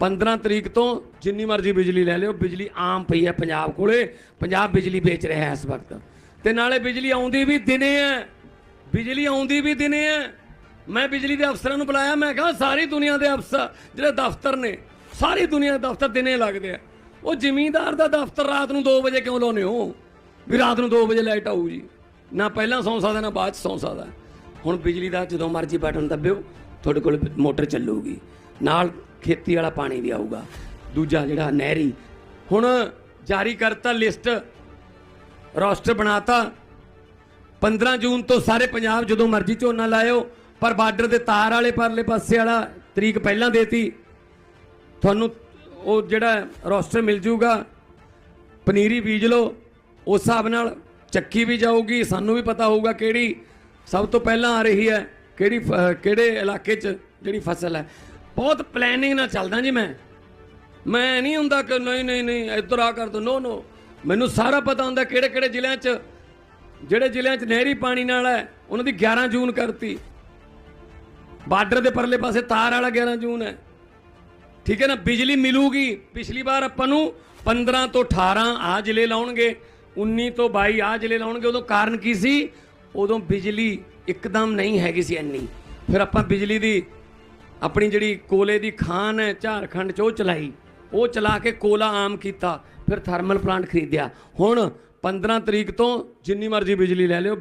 15 ਤਰੀਕ ਤੋਂ ਜਿੰਨੀ ਮਰਜ਼ੀ ਬਿਜਲੀ ਲੈ ਲਿਓ, ਬਿਜਲੀ ਆਮ ਪਈ ਹੈ ਪੰਜਾਬ ਕੋਲੇ, ਪੰਜਾਬ ਬਿਜਲੀ ਵੇਚ ਰਿਹਾ ਹੈ ਇਸ ਵਕਤ। ਤੇ ਨਾਲੇ ਬਿਜਲੀ ਆਉਂਦੀ ਵੀ ਦਿਨੇ ਹੈ, ਬਿਜਲੀ ਆਉਂਦੀ ਵੀ ਦਿਨੇ ਹੈ। ਮੈਂ ਬਿਜਲੀ ਦੇ ਅਫਸਰਾਂ ਨੂੰ ਬੁਲਾਇਆ, ਮੈਂ ਕਿਹਾ ਸਾਰੀ ਦੁਨੀਆ ਦੇ ਅਫਸਰ ਜਿਹੜੇ ਦਫ਼ਤਰ ਨੇ, ਸਾਰੀ ਦੁਨੀਆ ਦੇ ਦਫ਼ਤਰ ਦਿਨੇ ਲੱਗਦੇ ਆ। ਉਹ ਜ਼ਮੀਂਦਾਰ ਦਾ ਦਫ਼ਤਰ ਰਾਤ ਨੂੰ 2 ਵਜੇ ਕਿਉਂ ਲਾਉਨੇ ਹੋ? ਵੀ ਰਾਤ ਨੂੰ 2 ਵਜੇ ਲਾਈਟ ਆਊ ਜੀ। ਨਾ ਪਹਿਲਾਂ ਸੌਂ ਸਕਦਾ, ਨਾ ਬਾਅਦ ਚ ਸੌਂ ਸਕਦਾ। ਹੁਣ ਬਿਜਲੀ ਦਾ ਜਦੋਂ ਮਰਜ਼ੀ ਬਟਨ ਦੱਬਿਓ, ਤੁਹਾਡੇ ਕੋਲ ਮੋਟਰ ਚੱਲੂਗੀ। ਨਾਲ ਖੇਤੀ ਵਾਲਾ ਪਾਣੀ ਵੀ ਆਊਗਾ। ਦੂਜਾ ਜਿਹੜਾ ਨਹਿਰੀ, ਹੁਣ ਜਾਰੀ ਕਰਤਾ ਲਿਸਟ, ਰੋਸਟਰ ਬਣਾਤਾ। 15 ਜੂਨ ਤੋਂ ਸਾਰੇ ਪੰਜਾਬ ਜਦੋਂ ਮਰਜ਼ੀ ਝੋਨਾ ਲਾਇਓ, ਪਰ ਬਾਰਡਰ ਦੇ ਤਾਰ ਵਾਲੇ ਪਰਲੇ ਪਾਸੇ ਵਾਲਾ ਤਰੀਕ ਪਹਿਲਾਂ ਦੇਤੀ। ਤੁਹਾਨੂੰ ਉਹ ਜਿਹੜਾ ਰੋਸਟਰ ਮਿਲ ਜੂਗਾ, ਪਨੀਰੀ ਬੀਜ ਲਓ, ਉਸ ਹਿਸਾਬ ਨਾਲ ਚੱਕੀ ਵੀ ਜਾਊਗੀ। ਸਾਨੂੰ ਵੀ ਪਤਾ ਹੋਊਗਾ ਕਿਹੜੀ ਸਭ ਤੋਂ ਪਹਿਲਾਂ ਆ ਰਹੀ ਹੈ, ਕਿਹੜੀ ਫ- ਕਿਹੜੇ ਇਲਾਕੇ 'ਚ ਜਿਹੜੀ ਫਸਲ ਹੈ। ਬਹੁਤ ਪਲੈਨਿੰਗ ਨਾਲ ਚੱਲਦਾ ਜੀ ਮੈਂ। ਮੈਂ ਨਹੀਂ ਹੁੰਦਾ ਕਿ ਨਹੀਂ ਨਹੀਂ ਨਹੀਂ, ਇੱਧਰ ਆ ਕਰ ਦੋ ਨੋ ਨੋ ਮੈਨੂੰ ਸਾਰਾ ਪਤਾ ਹੁੰਦਾ ਕਿਹੜੇ ਕਿਹੜੇ ਜ਼ਿਲ੍ਹਿਆਂ 'ਚ, ਜਿਹੜੇ ਜ਼ਿਲ੍ਹਿਆਂ 'ਚ ਨਹਿਰੀ ਪਾਣੀ ਨਾਲ ਹੈ, ਉਹਨਾਂ ਦੀ 11 ਜੂਨ ਕਰਤੀ। ਬਾਰਡਰ ਦੇ ਪਰਲੇ ਪਾਸੇ ਤਾਰ ਵਾਲਾ 11 ਜੂਨ ਹੈ। ਠੀਕ ਹੈ ਨਾ, ਬਿਜਲੀ ਮਿਲੂਗੀ। ਪਿਛਲੀ ਵਾਰ ਆਪਾਂ ਨੂੰ 15 ਤੋਂ 18 ਆ ਜ਼ਿਲ੍ਹੇ ਲਾਉਣਗੇ 19 ਤੋਂ 22 ਆ ਜ਼ਿਲ੍ਹੇ ਲਾਉਣਗੇ। ਉਦੋਂ ਕਾਰਨ ਕੀ ਸੀ? ਉਦੋਂ ਬਿਜਲੀ ਇੱਕਦਮ ਨਹੀਂ ਹੈਗੀ ਸੀ ਇੰਨੀ। ਫਿਰ ਆਪਾਂ ਬਿਜਲੀ ਦੀ ਆਪਣੀ ਜਿਹੜੀ ਕੋਲੇ ਦੀ ਖਾਨ ਹੈ, ਝਾਰਖੰਡ ਚ ਉਹ ਚਲਾਈ। ਉਹ ਚਲਾ ਕੇ ਕੋਲਾ ਆਮ ਕੀਤਾ, ਫਿਰ ਥਰਮਲ ਪਲਾਂਟ ਖਰੀਦਿਆ। ਹੁਣ 15 ਤਰੀਕ ਤੋਂ ਜਿੰਨੀ ਮਰਜ਼ੀ ਬਿਜਲੀ ਲੈ ਲਿਓ